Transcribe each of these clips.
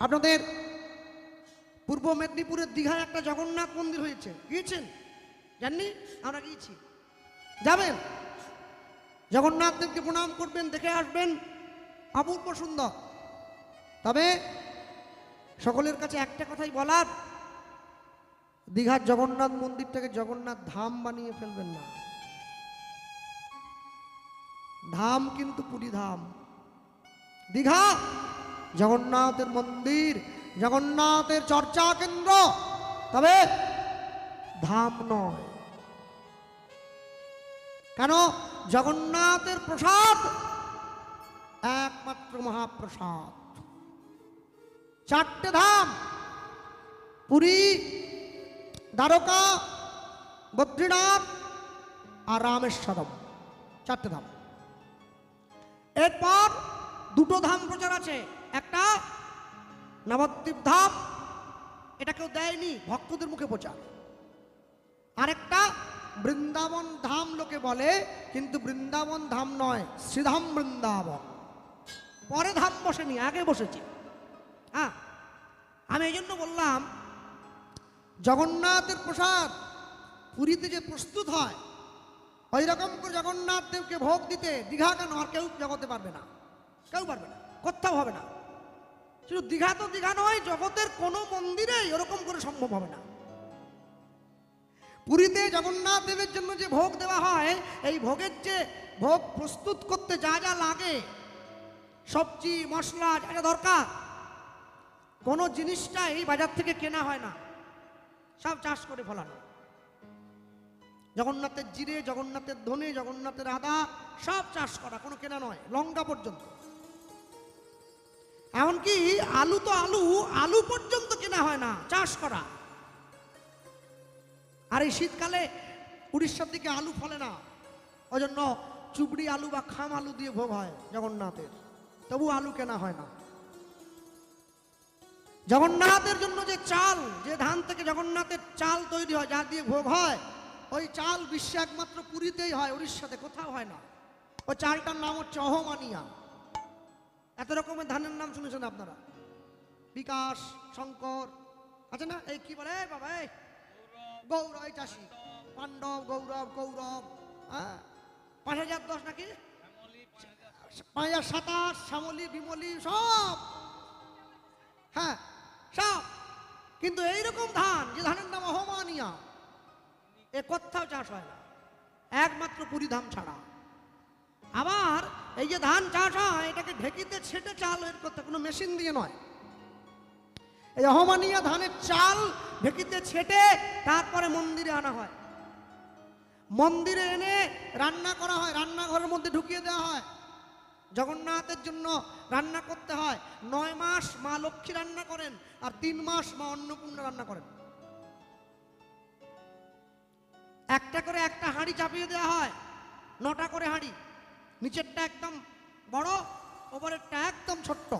আপনাদের পূর্ব মেদিনীপুরের দীঘায় একটা জগন্নাথ মন্দির হয়েছে। গিয়েছেন? জাননি? আমরা গিয়েছি। যাবেন? জগন্নাথ দেবকে প্রণাম করবেন, দেখে আসবেন। অপূর্ব সুন্দর। তবে সকলের কাছে একটা কথাই বলার, দীঘার জগন্নাথ মন্দিরটাকে জগন্নাথ ধাম বানিয়ে ফেলবেন না। ধাম কিন্তু পুরী ধাম। দীঘা! জগন্নাথের মন্দির, জগন্নাথের চর্চা কেন্দ্র। তবে ধাম নয়। কেন? জগন্নাথের প্রসাদ একমাত্র মহাপ্রসাদ। চারটে ধাম, পুরী, দ্বারকা, বদ্রীনাথ আর রামেশ্বরম। চারটে ধাম। এরপর দুটো ধাম প্রচার আছে। একটা নবদ্বীপ ধাম এটা কেউ দেয়নি, ভক্তদের মুখে প্রচার। আরেকটা বৃন্দাবন ধাম লোকে বলে, কিন্তু বৃন্দাবন ধাম নয়, শ্রীধাম বৃন্দাবন। পরে ধাম বসেনি, আগে বসেছি। হ্যাঁ আমি এই জন্য বললাম, জগন্নাথের প্রসাদ পুরীতে যে প্রস্তুত হয় ওই রকম করে জগন্নাথ দেবকে ভোগ দিতে দীঘা কেন? আর কেউ জগতে পারবে না। কেউ পারবে না, কোথাও হবে না। শুধু দীঘা তো দীঘা নয়, জগতের কোনো মন্দিরেই এরকম করে সম্ভব হবে না। পুরীতে জগন্নাথ দেবের জন্য যে ভোগ দেওয়া হয়, এই ভোগের যে ভোগ প্রস্তুত করতে যা যা লাগে, সবজি, মশলা যা যা দরকার, কোনো জিনিসটা এই বাজার থেকে কেনা হয় না। সব চাষ করে ফলানো। জগন্নাথের জিরে, জগন্নাথের ধনে, জগন্নাথের আদা, সব চাষ করা, কোনো কেনা নয়, লঙ্কা পর্যন্ত। এমনকি আলু তো আলু আলু পর্যন্ত কেনা হয় না, চাষ করা। আর এই শীতকালে উড়িষ্যার দিকে আলু ফলে না। ওই জন্য চুবড়ি আলু বা খাম আলু দিয়ে ভোগ হয় জগন্নাথের। তবু আলু কেনা হয় না। জগন্নাথের জন্য যে চাল, যে ধান থেকে জগন্নাথের চাল তৈরি হয়, যা দিয়ে ভোগ হয়, ওই চাল বিশ্বে একমাত্র পুরীতেই হয়, উড়িষ্যাতে কোথাও হয় না। ওই চালটার নাম হচ্ছে অহমানিয়া। এত রকমের ধানের নাম শুনেছেন আপনারা? বিকাশ, শঙ্কর, আছে না? এই কি বলে? বাবা গৌরব চাষি। পাণ্ডব, গৌরব গৌরব হ্যাঁ? পাঁচ হাজার দশ নাকি? পাঁচ হাজার সাতাশ, শ্যামলি, বিমলি, সব। হ্যাঁ সব। কিন্তু এইরকম ধান, যে ধানের নাম অহমানিয়া, এ কোথাও চাষ হয় না। একমাত্র পুরী ধাম ছাড়া। আবার এই যে ধান চাষ হয়, এটাকে ঢেকিতে ছেটে চাল বের করতে কোনো মেশিন দিয়ে নয়। এই অহমানিয়া ধানের চাল ঢেকিতে ছেটে তারপরে মন্দিরে আনা হয়। মন্দিরে এনে রান্না করা হয়। রান্নাঘরের মধ্যে ঢুকিয়ে দেওয়া হয়। জগন্নাথের জন্য রান্না করতে হয়। নয় মাস মা লক্ষ্মী রান্না করেন আর তিন মাস মা অন্নপূর্ণা রান্না করেন। একটা করে একটা হাঁড়ি চাপিয়ে দেওয়া হয়। নটা করে হাঁড়ি। নিচেরটা একদম বড়, ওপরেরটা একদম ছোট্ট।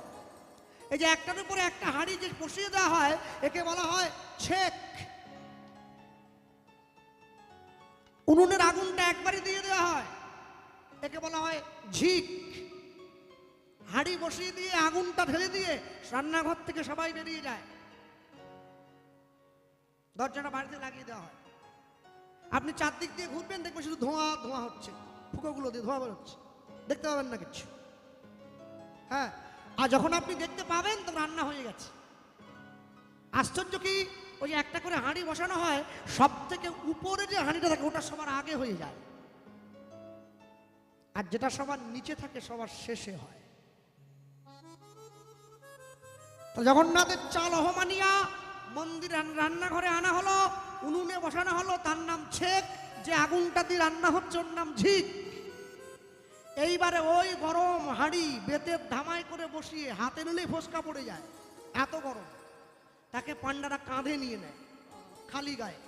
এই যে একটার উপরে একটা হাঁড়ি যে বসিয়ে দেওয়া হয়, একে বলা হয় ছেক। উনুনের আগুনটা একবারই দিয়ে দেওয়া হয়, একে বলা হয় ঝিক। হাঁড়ি বসিয়ে দিয়ে আগুনটা ঢেলে দিয়ে রান্নাঘর থেকে সবাই বেরিয়ে যায়। দরজাটা বাড়িতে লাগিয়ে দেওয়া হয়। আপনি চারদিক দিয়ে ঘুরবেন, দেখবেন শুধু ধোঁয়া ধোঁয়া হচ্ছে, ফুকোগুলো দিয়ে ধোঁয়া বেরোচ্ছে। দেখতে পাবেন না কিছু। হ্যাঁ আর যখন আপনি দেখতে পাবেন তো রান্না হয়ে গেছে। আশ্চর্য কি? ওই যে একটা করে হাঁড়ি বসানো হয় সব থেকে উপরে যে হাঁড়িটা থাকে, ওটা সবার আগে হয়ে যায়। আর যেটা সবার নিচে থাকে, সবার শেষে হয়। তো জগন্নাথের চাল অহমানিয়া, মন্দির রান্নাঘরে আনা হলো, উনুনে বসানো হলো, তার নাম ছেক, যে আগুনটা দিয়ে রান্না হচ্ছে, ওর নাম ঝিক। এইবারে ওই গরম হাঁড়ি বেতের ধামাই করে বসিয়ে হাতে নিলেই ফসকা পড়ে যায়। এত গরম। তাকে পান্ডারা কাঁধে নিয়ে নেয়, খালি গায়ে।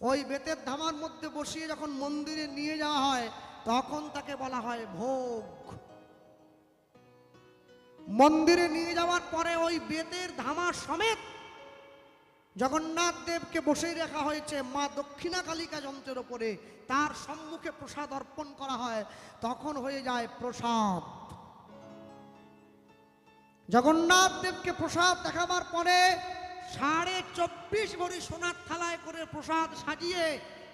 ওই বেতের ধামার মধ্যে বসিয়ে যখন মন্দিরে নিয়ে যাওয়া হয়, তখন তাকে বলা হয় ভোগ। মন্দিরে নিয়ে যাওয়ার পরে ওই বেতের ধামা সমেত জগন্নাথ দেবকে বসেই রাখা হয়েছে। মা দক্ষিণা কালিকা যন্ত্রের ওপরে। তার সম্মুখে প্রসাদ অর্পণ করা হয়। তখন হয়ে যায় প্রসাদ। জগন্নাথ দেবকে প্রসাদ দেখাবার পরে সাড়ে চব্বিশ ভরি সোনার থালায় করে প্রসাদ সাজিয়ে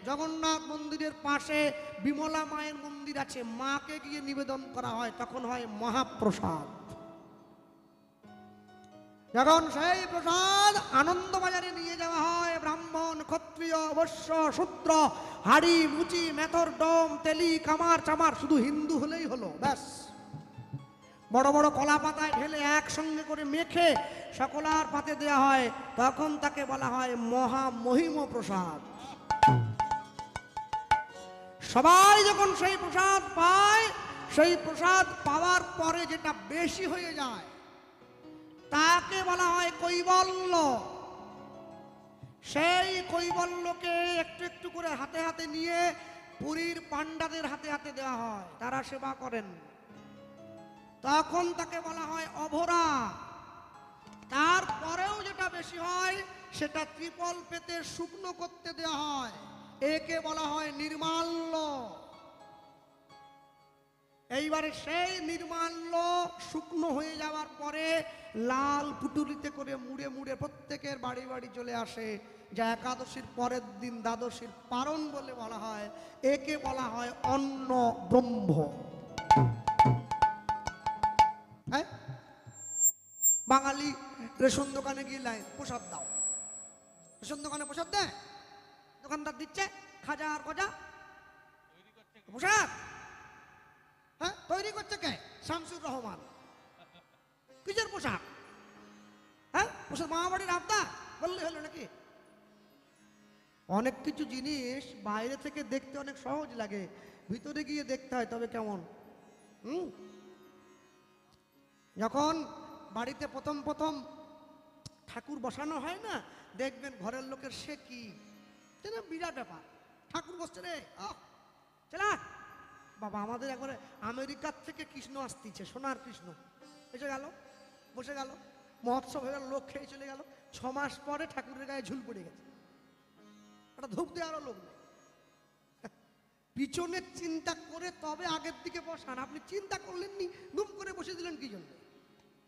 জগন্নাথ মন্দিরের পাশে বিমলা মায়ের মন্দির আছে। মাকে গিয়ে নিবেদন করা হয়। তখন হয় মহাপ্রসাদ। যখন সেই প্রসাদ আনন্দবাজারে নিয়ে যাওয়া হয়, ব্রাহ্মণ, ক্ষত্রিয়, অবশ্য শূদ্র, হাড়ি, মুচি, মেথর, ডম, তেলি কামার চামার, শুধু হিন্দু হলেই হলো, ব্যাস। বড় বড় কলা পাতায় ঢেলে একসঙ্গে করে মেখে সকলার পাতে দেওয়া হয়, তখন তাকে বলা হয় মহা মহিম প্রসাদ। সবাই যখন সেই প্রসাদ পায়, সেই প্রসাদ পাওয়ার পরে যেটা বেশি হয়ে যায় তাকে বলা হয় কৈবল্য। সেই কৈবল্যকে একটু একটু করে হাতে হাতে নিয়ে পুরীর পাণ্ডাদের হাতে হাতে দেওয়া হয়, তারা সেবা করেন। তখন তাকে বলা হয় অভরা। তারপরেও যেটা বেশি হয়, সেটা ত্রিপল পেতে শুকনো করতে দেওয়া হয়। একে বলা হয় নির্মাল্য। এইবারে সেই নির্মাল্য শুকনো হয়ে যাওয়ার পরে লাল পুটুলিতে করে মুড়ে মুড়ে প্রত্যেকের বাড়ি বাড়ি চলে আসে। যা একাদশীর পরের দিন দ্বাদশীর পারণ বলে বলা হয়। একে বলা হয় অন্ন ব্রহ্ম। হ্যাঁ? বাঙালি রেশন দোকানে গিয়ে লাইন, প্রসাদ দাও। রেশন দোকানে প্রসাদ দেয়? দোকানদার দিচ্ছে, খাজা আর গজা। প্রসাদ? হ্যাঁ? তৈরি করছে কে? শামসুর রহমান। কিসের পোশাক? হ্যাঁ? পোশাক মামা বাড়ির আবদা? বললে হলো নাকি? অনেক কিছু জিনিস বাইরে থেকে দেখতে অনেক সহজ লাগে। ভিতরে গিয়ে দেখতে হয়, তবে কেমন? হুম? যখন বাড়িতে প্রথম প্রথম ঠাকুর বসানো হয় না, দেখবেন ঘরের লোকের সে কি? বিরাট ব্যাপার। ঠাকুর বসছে রে চলা বাবা, আমাদের একবারে আমেরিকার থেকে কৃষ্ণ আসতিছে, সোনার কৃষ্ণ। এসে গেল, বসে গেল, মহোৎসব হয়ে গেল, লোক খেয়ে চলে গেল, ছ মাস পরে ঠাকুরের গায়ে ঝুল পড়ে গেছে। একটা ধূপ দেওয়ারও লোক নেই। পিছনের চিন্তা করে তবে আগের দিকে বসান, আপনি চিন্তা করলেননি দুম করে বসে দিলেন কি জন্য?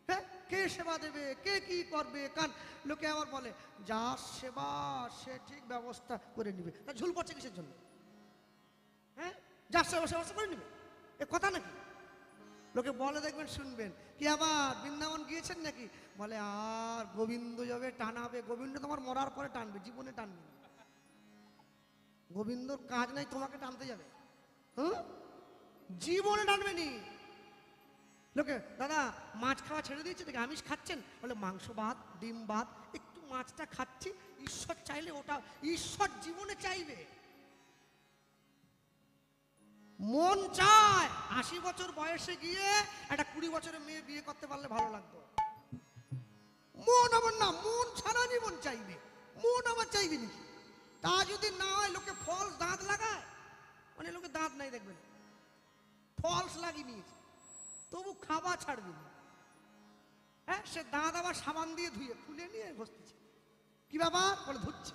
হ্যাঁ কে সেবা দেবে, কে কি করবে, কান লোকে আবার বলে যার সেবা, সে ঠিক ব্যবস্থা করে নিবে। তা ঝুল পড়ছে কিসের জন্য? হ্যাঁ যার সেবা সেবা সে করে নিবে। এ কথা নাকি? লোকে বলে, দেখবেন, শুনবেন। কি আবার, বৃন্দাবন গিয়েছেন নাকি? বলে, আর গোবিন্দ যাবে টানাবে, গোবিন্দ তোমার মরার পরে টানবে, জীবনে টানবে না। গোবিন্দর কাজ নাই, তোমাকে টানতে যাবে। হ্যাঁ জীবনে টানবে নি। লোকে, দাদা, মাছ খাওয়া ছেড়ে দিয়েছে দেখে আমিষ খাচ্ছেন? বলে, মাংস ভাত, ডিম ভাত, একটু মাছটা খাচ্ছি। ঈশ্বর চাইলে ওটা, ঈশ্বর জীবনে চাইবে। মন চায় আশি বছর বয়সে গিয়ে একটা কুড়ি বছরের মেয়ে বিয়ে করতে পারলে ভালো লাগতো। মন আমার না, মন ছাড়া জীবন চাইবে, মন আমার চাইবে নাকি? তা যদি না হয়, লোকে ফলস দাঁত লাগায়? মানে লোকে দাঁত নাই দেখবেন। ফলস লাগিয়ে নিয়েছে। তবু খাওয়া ছাড়বে না। হ্যাঁ সে দাঁত আবার সাবান দিয়ে ধুয়ে খুলে নিয়ে ঘষতেছে কি বাবা বলে ধুচ্ছে।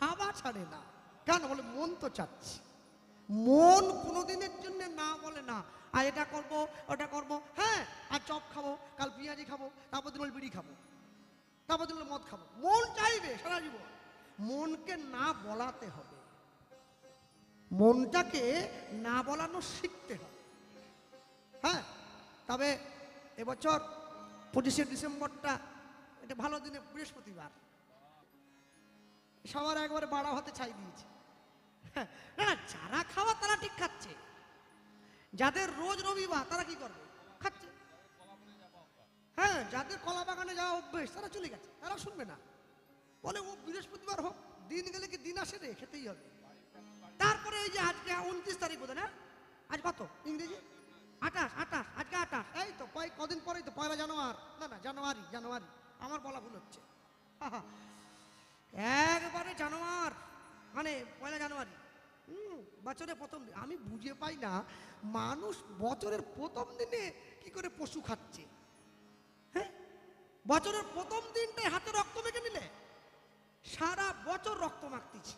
খাওয়া ছাড়ে না। কেন? বলে মন তো চাচ্ছে। মন কোনোদিনের জন্য না বলে না। আর এটা করব, ওটা করব হ্যাঁ আর চপ খাব, কাল পেঁয়াজি খাব, তারপর দিন বিড়ি খাব, তারপর দিন মদ খাব। মন চাইবে সারা জীবন। মনকে না বলাতে হবে। মনটাকে না বলানো শিখতে হবে। হ্যাঁ তবে এবছর পঁচিশে ডিসেম্বরটা এটা ভালো দিনে বৃহস্পতিবার। সবার একবারে বাড়া হতে চাই দিয়েছে। না না, যারা খাওয়া তারা ঠিক খাচ্ছে। যাদের রোজ রবিবার, তারা কি করবে? খাচ্ছে। হ্যাঁ যাদের কলা বাগানে যাওয়া অভ্যেস, তারা চলে গেছে। তারা শুনবে না। বলে, ও, বৃহস্পতিবার হোক, দিন গেলে কি দিন আসে রে? খেতেই হবে। তারপরে এই যে আজকে উনত্রিশ তারিখ বোধ না? আজ কত? ইংরেজি? আঠাশ আঠাশ, আজকে আঠাশ। এই তো কয়েক কদিন পরেই তো, পয়লা জানুয়ার। না না, জানুয়ারি জানুয়ারি। আমার বলা ভুল হচ্ছে। একবারে জানুয়ার মানে পয়লা জানুয়ারি। বছরের প্রথম। আমি বুঝে পাই না, মানুষ বছরের প্রথম দিনে কি করে পশু খাচ্ছে? হ্যাঁ? বছরের প্রথম দিনটাই হাতে রক্ত মেখে নিলে, সারা বছর রক্ত মাখতেছি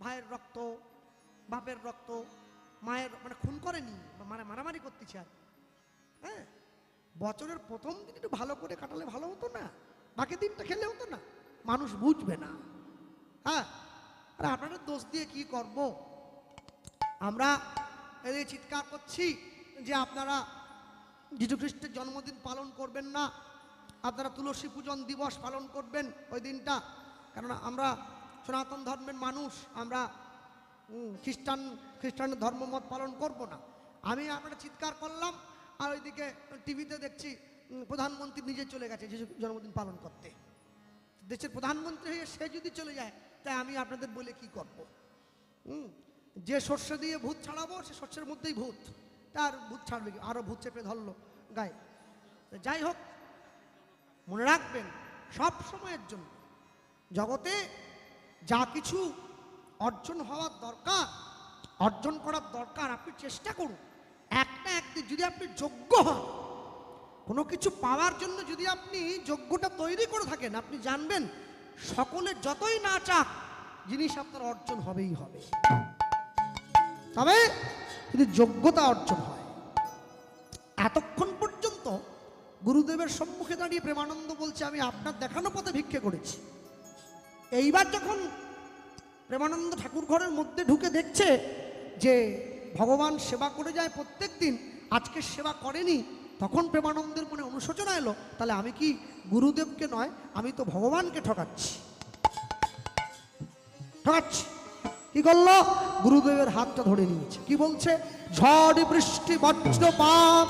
ভাইয়ের রক্ত, বাপের রক্ত, মায়ের মানে খুন করেনি মানে মারামারি করতেছে আর। হ্যাঁ? বছরের প্রথম দিন একটু ভালো করে কাটালে ভালো হতো না, বাকি দিনটা খেলে হতো না। মানুষ বুঝবে না। হ্যাঁ? আর আপনারা দোষ দিয়ে কি করব? আমরা এই চিৎকার করছি যে আপনারা যীশু খ্রিস্টের জন্মদিন পালন করবেন না, আপনারা তুলসী পূজন দিবস পালন করবেন ওই দিনটা। কেননা আমরা সনাতন ধর্মের মানুষ, আমরা খ্রিস্টান খ্রিস্টান ধর্মমত পালন করব না। আমি আপনারা চিৎকার করলাম, আর ওইদিকে টিভিতে দেখছি প্রধানমন্ত্রী নিজে চলে গেছে যিশু জন্মদিন পালন করতে। দেশের প্রধানমন্ত্রী হয়ে সে যদি চলে যায় তাই আমি আপনাদের বলে কি করব? হুম? যে শস্য দিয়ে ভূত ছাড়াবো, সে শস্যের মধ্যেই ভূত। তার ভূত ছাড়বে কি? আরও ভূত চেপে ধরলো গায়ে। যাই হোক, মনে রাখবেন, সব সময়ের জন্য জগতে যা কিছু অর্জন হওয়ার দরকার, অর্জন করার দরকার, আপনি চেষ্টা করুন। একটা একদিন যদি আপনি যোগ্য হন, কোনো কিছু পাওয়ার জন্য যদি আপনি যোগ্যটা তৈরি করে থাকেন, আপনি জানবেন সকলে যতই না চাক, জিনিস আপনার অর্জন হবেই হবে। তবে যদি যোগ্যতা অর্জন হয়, এতক্ষণ পর্যন্ত গুরুদেবের সম্মুখে দাঁড়িয়ে প্রেমানন্দ বলছে, আমি আপনার দেখানো পথে ভিক্ষে করেছি। এইবার যখন প্রেমানন্দ ঠাকুর ঘরের মধ্যে ঢুকে দেখছে যে ভগবান সেবা করে যায় প্রত্যেক দিন, আজকে সেবা করেনি তখন প্রেমানন্দের মনে অনুশোচনা এলো তাহলে আমি কি গুরুদেবকে নয় আমি তো ভগবানকে ঠকাচ্ছি। ঠকাচ্ছি। কি করল? গুরুদেবের হাতটা ধরে নিয়েছে। কি বলছে? ঝড় বৃষ্টি বজ্রপাত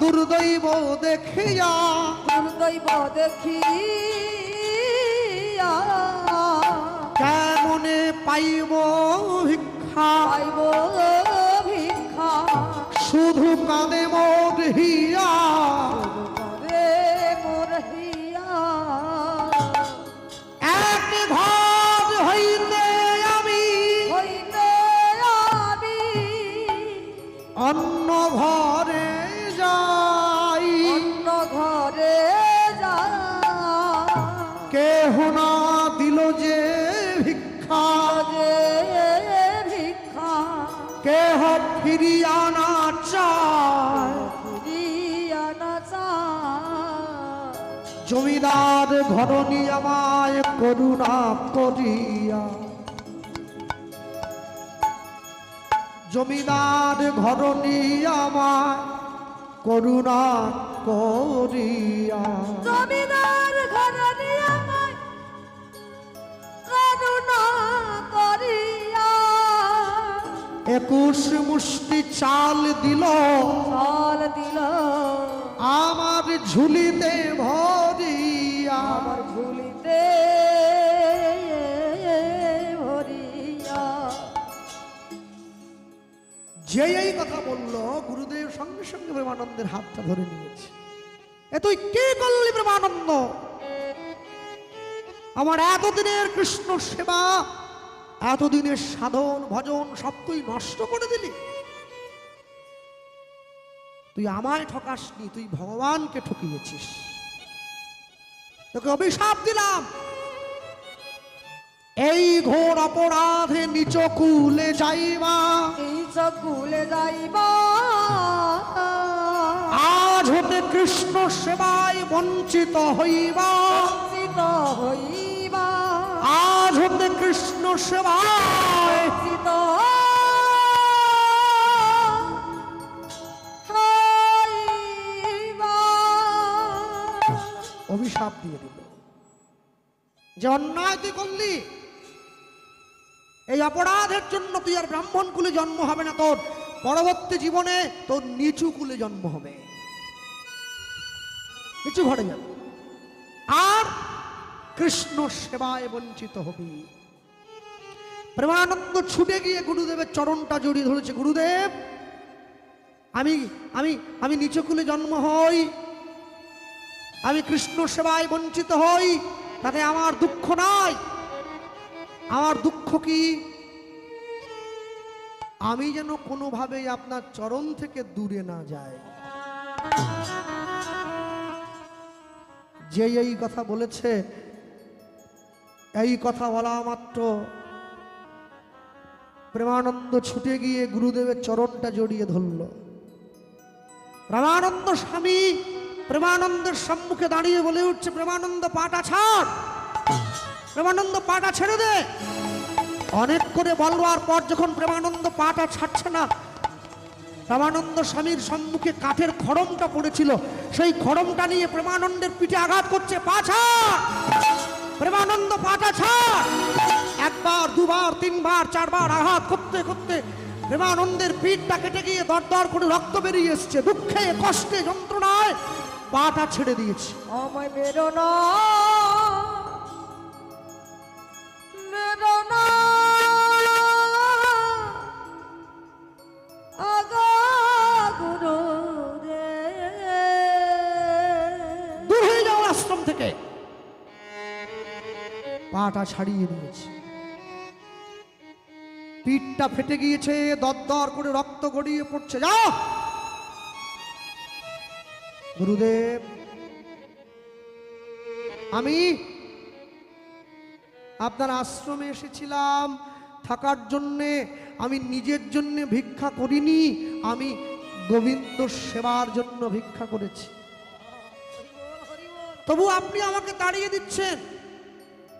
দুর্দৈব দেখিয়া। দুর্দৈব দেখিয়া। কেমনে পাইব ভিক্ষা? পাইব জমিদার ঘরনি আমায় করুণা করিয়া। জমিদার ঘরনি আমায় করুণা করিয়া। জমিদার ঘরে নিয়ে আমায় করুণা করিয়া। একুশ মুষ্টি চাল দিল। চাল দিল। আমার ঝুলিতে ভরিয়া যে এই কথা বলল, গুরুদেব সঙ্গে সঙ্গে প্রেমানন্দের হাতটা ধরে নিয়েছে। এ তুই কি করলি প্রেমানন্দ আমার এতদিনের কৃষ্ণ সেবা, এতদিনের সাধন, ভজন, সব তুই নষ্ট করে দিলি। তুই আমায় ঠকাসনি, তুই ভগবানকে ঠকিয়েছিস। তোকে অভিশাপ দিলাম। এই ঘোর অপরাধে নিচ কুলে যাইবা। এই চকুলে যাইবা। আজ হতে কৃষ্ণ সেবায় বঞ্চিত হইবা। চিত হইবা। আজ হতে কৃষ্ণ সেবায় চিত হইবা। অভিশাপ দিয়ে দিল। যে অন্যায় তুই করলি এই অপরাধের জন্য তুই আর ব্রাহ্মণ কুলে জন্ম হবে না তোর। পরবর্তী জীবনে তোর নিচু কুলে জন্ম হবে। নিচু ঘরে যাবে আর কৃষ্ণ সেবায় বঞ্চিত হবি। প্রেমানন্দ ছুটে গিয়ে গুরুদেবের চরণটা জড়িয়ে ধরেছে, গুরুদেব, আমি আমি আমি নিচকুলে জন্ম হই। আমি কৃষ্ণ সেবায় বঞ্চিত হই। তাতে আমার দুঃখ নাই। আমার দুঃখ কি? আমি যেন কোনোভাবেই আপনার চরণ থেকে দূরে না যাই। যে এই কথা বলেছে, এই কথা বলা মাত্র। প্রেমানন্দ ছুটে গিয়ে গুরুদেবের চরণটা জড়িয়ে ধরল। রামানন্দ স্বামী, প্রেমানন্দের সম্মুখে দাঁড়িয়ে বলে উঠছে, প্রেমানন্দ, পাটা ছাড়! প্রেমানন্দ পাটা ছেড়ে দে। অনেক করে বলবার পর যখন প্রেমানন্দ পাটা ছাড়ছে না, রামানন্দ স্বামীর সম্মুখে কাঠের খড়মটা পড়েছিল। সেই খড়মটা নিয়ে প্রেমানন্দের পিঠে আঘাত করছে। পাছা! প্রেমানন্দ পাটা ছাড়! একবার, দুবার, তিনবার, চারবার আঘাত করতে করতে প্রেমানন্দের পিঠটা কেটে গিয়ে দরদর করে রক্ত বেরিয়ে এসছে। দুঃখে, কষ্টে, যন্ত্রণায় পাটা ছেড়ে দিয়েছে। আমায় মেরো আশ্রম থেকে। পাটা ছাড়িয়ে নিয়েছে পিঠটা ফেটে গিয়েছে, দরদর করে রক্ত গড়িয়ে পড়ছে। যাও। গুরুদেব, আমি আপনার আশ্রমে এসেছিলাম। থাকার জন্যে আমি নিজের জন্য ভিক্ষা করিনি, আমি গোবিন্দ সেবার জন্য ভিক্ষা করেছি। তবু আপনি আমাকে তাড়িয়ে দিচ্ছেন।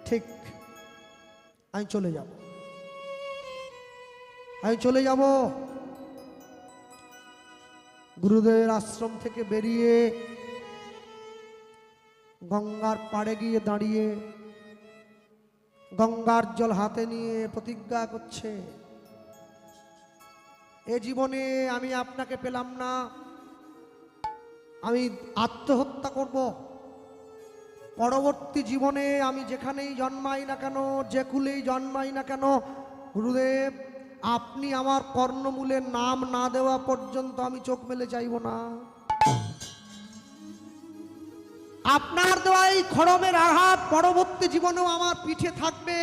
ঠিক, আমি চলে যাব। আমি চলে যাব। গুরুদেবের আশ্রম থেকে বেরিয়ে গঙ্গার পাড়ে গিয়ে দাঁড়িয়ে গঙ্গার জল হাতে নিয়ে প্রতিজ্ঞা করছে। এ জীবনে আমি আপনাকে পেলাম না। আমি আত্মহত্যা করব। পরবর্তী জীবনে আমি যেখানেই জন্মাই না কেন যে কুলেই জন্মাই না কেন, গুরুদেব, আপনি আমার কর্ণমূলে নাম না দেওয়া পর্যন্ত আমি চোখ মেলে চাইব না। আপনার দেওয়া এই খড়মের আঘাত পরবর্তী জীবনেও আমার পিঠে থাকবে।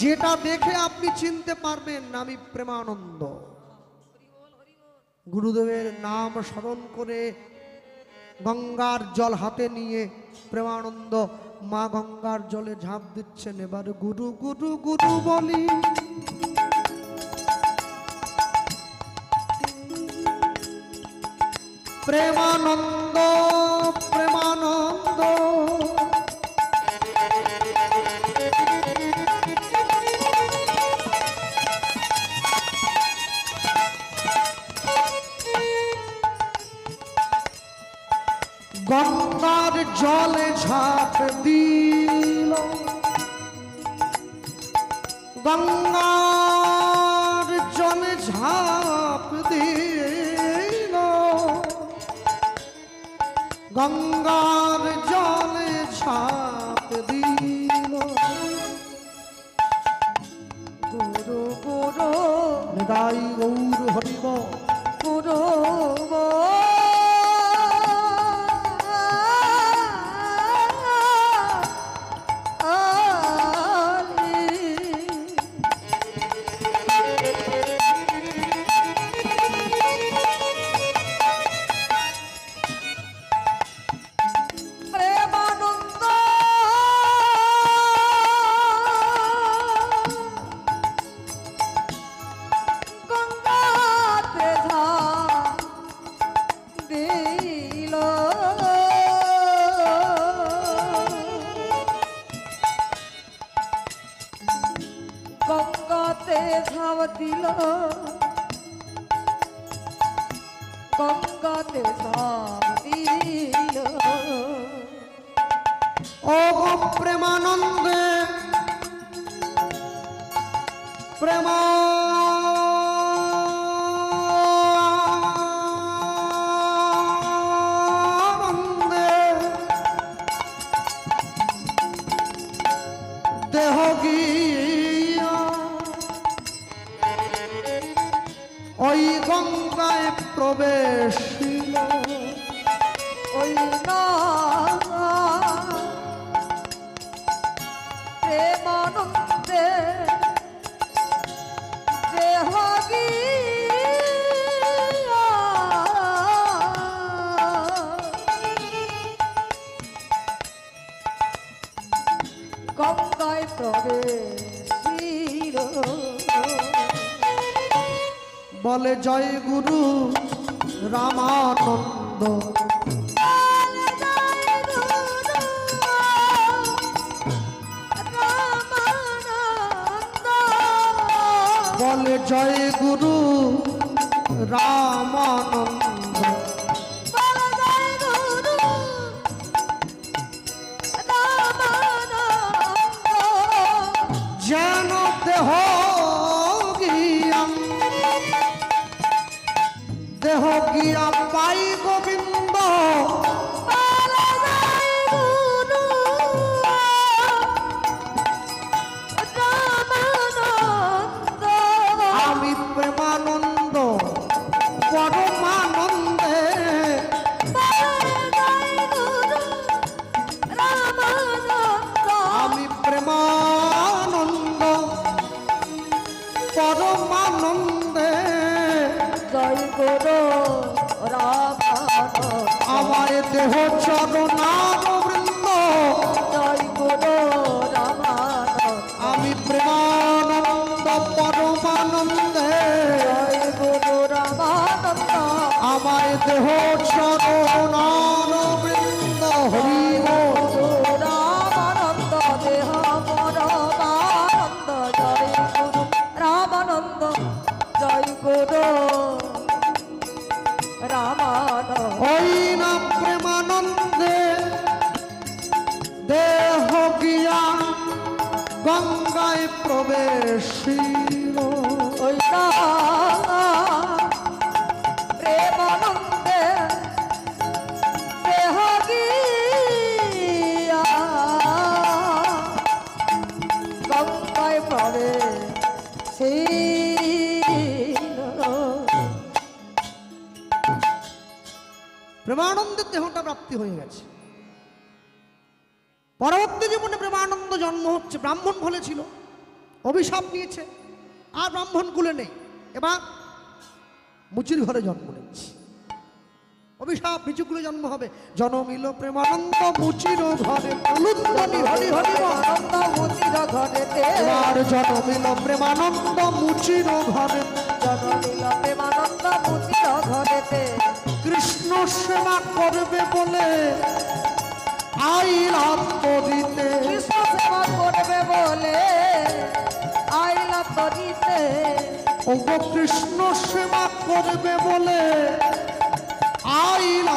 যেটা দেখে আপনি চিনতে পারবেন আমি প্রেমানন্দ। গুরুদেবের নাম স্মরণ করে গঙ্গার জল হাতে নিয়ে প্রেমানন্দ মা গঙ্গার জলে ঝাঁপ দিচ্ছেন। এবার গুরু গুরু গুরু বলি প্রেমানন্দ প্রেমানন্দ। গঙ্গার জলে ঝাঁপ দিল। গঙ্গার গঙ্গার জলে ছাপ দিল। গৌর গৌর নিদাই গৌর হরিব জয় গুরু রামানন্দ। বলে জয় গুরু রামানন্দ। যেন দেহ দেহ গিয়া পাই গোবিন্দ? প্রেমানন্দ পরমানন্দে আমার দেহ প্রেমানন্দের দেহটা প্রাপ্তি হয়ে গেছে। পরবর্তী জীবনে প্রেমানন্দ জন্ম হচ্ছে, ব্রাহ্মণ বলেছিল অভিশাপ নিয়েছে, আর ব্রাহ্মণ কুলে নেই। এবার মুচির ঘরে জন্ম নিচ্ছে অভিশাপ নিচুকুলে জন্ম হবে। জনমিল প্রেমানন্দ মুচির ঘরে হরি হরি বল। আনন্দ মুচির ঘরেতে এবার জনমিল প্রেমানন্দ মুচির ঘরে জনমিল প্রেমানন্দ মুচির ঘরেতে কৃষ্ণ সেবা করবে বলে আইল আত্মদিতে কৃষ্ণ সেবা করবে বলে আইলা তরিতে ওগো কৃষ্ণ সেবা করবে বলে আইল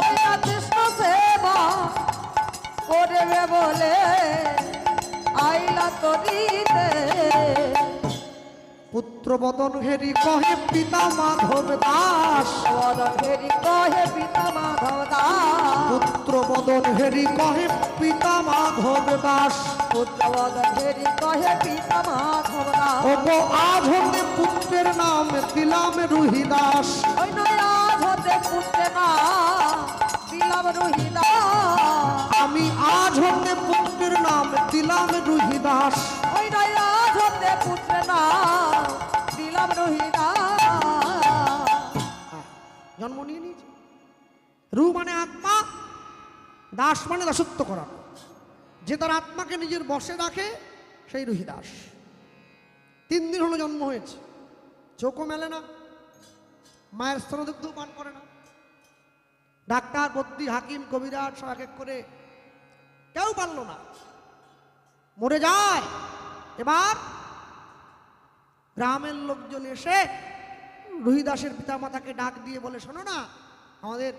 ওইলা কৃষ্ণ সেবা করবে বলে আইলা তরিতে পুত্র বদন ঘেরি কহে পিতা মাধব দাস। বদন ঘেরি কহে পিতা মাধব দাস। পুত্র বদন ঘেরি কহে পিতা মাধব দাস। পুত্র বদন ঘেরি কহে পিতা মাধব দাস। ওগো আজ হতে পুত্রের নাম দিলাম রুহি দাস না দিলাম আমি আজ হতে পুত্রের নাম দিলাম রুহি দাস ওই নয় আজ হতে পুত্রে না দিলাম রহিলা জন্ম নিয়ে নিয়েছে। রু মানে আত্মা দাস মানে দাসত্ব করানো যে তার আত্মাকে নিজের বসে রাখে সেই রুহি দাস তিন দিন হলো জন্ম হয়েছে। চোখও মেলে না মায়ের স্তনদুগ্ধ পান করে না। ডাক্তার বদ্যি হাকিম, কবিরাজ সব এক করে কেউ পারল না। মরে যায়। এবার গ্রামের লোকজন এসে রুহিদাসের পিতামাতাকে ডাক দিয়ে বলে, শোনো না, আমাদের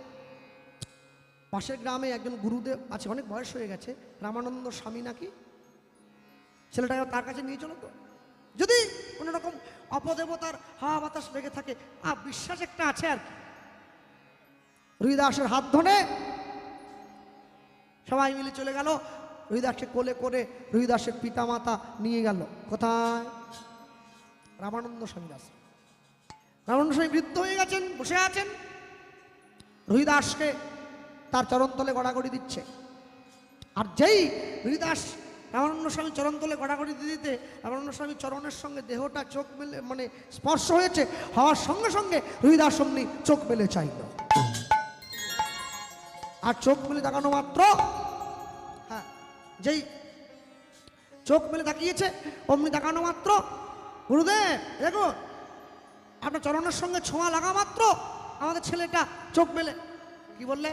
পাশের গ্রামে একজন গুরুদেব আছে, অনেক বয়স হয়ে গেছে, রামানন্দ স্বামী নাকি? ছেলেটাকে তার কাছে নিয়ে চলো তো। যদি কোনো রকম অপদেবতার হাওয়া বাতাস লেগে থাকে। আর বিশ্বাস একটা আছে আর। কি। রুহিদাসের হাত ধরে সবাই মিলে চলে গেল। রুহিদাসকে কোলে করে রুহিদাসের পিতামাতা নিয়ে গেল। কোথায়? রামানন্দ স্বামী দাস। রামানন্দ স্বামী বৃদ্ধ হয়ে গেছেন, বসে আছেন। রুহিদাসকে তার চরণতলে গড়াগড়ি দিচ্ছে। আর যেই রুহিদাস রামানন্দ স্বামী চরণতলে গড়াগড়ি দিয়ে দিতে রামানন্দ স্বামী চরণের সঙ্গে দেহটা চোখ মেলে মানে স্পর্শ হয়েছে, হওয়ার সঙ্গে সঙ্গে রুহিদাস অমনি চোখ মেলে চাইল। আর চোখ মেলে তাকানো মাত্র হ্যাঁ যেই চোখ মেলে তাকিয়েছে, অমনি তাকানো মাত্র, গুরুদেব দেখো, আপনার চরণের সঙ্গে ছোঁয়া লাগা মাত্র, আমাদের ছেলেটা চোখ মেলে, কি বললে?